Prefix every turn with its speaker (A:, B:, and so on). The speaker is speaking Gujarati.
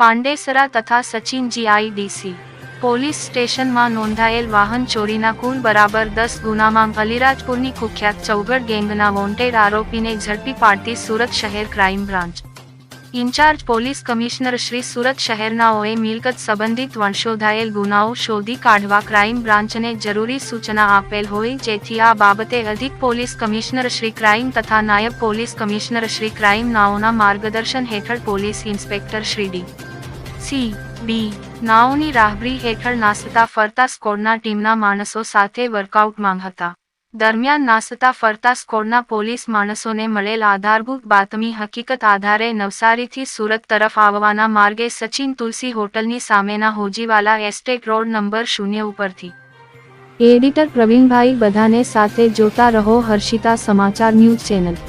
A: પાંડેસરા તથા સચિન જીઆઈડીસી પોલીસ સ્ટેશનમાં નોંધાયેલ વાહન ચોરીના કુલ બરાબર દસ ગુનામાં અલીરાજપુરની કુખ્યાત ચૌગડ ગેંગના વોન્ટેડ આરોપીને ઝડપી પાડતી સુરત શહેર crime branch incharge police commissioner Shri Surat શહેરનાઓએ મિલકત સંબંધિત વંશોધાયેલ ગુનાઓ શોધી કાઢવા ક્રાઇમ બ્રાન્ચને જરૂરી સૂચના આપેલ હોય જેથી આ બાબતે અધિક પોલીસ કમિશનર શ્રી ક્રાઇમ તથા નાયબ પોલીસ કમિશનર શ્રી ક્રાઇમ નાઓના માર્ગદર્શન હેઠળ police inspector Shri D. C. B. નાઓની રાહબરી હેઠળ નાસતા ફરતા સ્કોડના ટીમના માણસો સાથે વર્કઆઉટ માંગ હતા દરમિયાન નાસતા ફરતા સ્કોડના પોલીસ માણસોને મળેલ આધારભૂત બાતમી હકીકત આધારે નવસારીથી સુરત તરફ આવવાના માર્ગે સચિન તુલસી હોટલની સામેના હોજીવાલા એસ્ટેટ રોડ નંબર શૂન્ય ઉપરથી. એડિટર પ્રવીણભાઈ બધાને સાથે જોતા રહો હર્ષિતા સમાચાર ન્યૂઝ ચેનલ.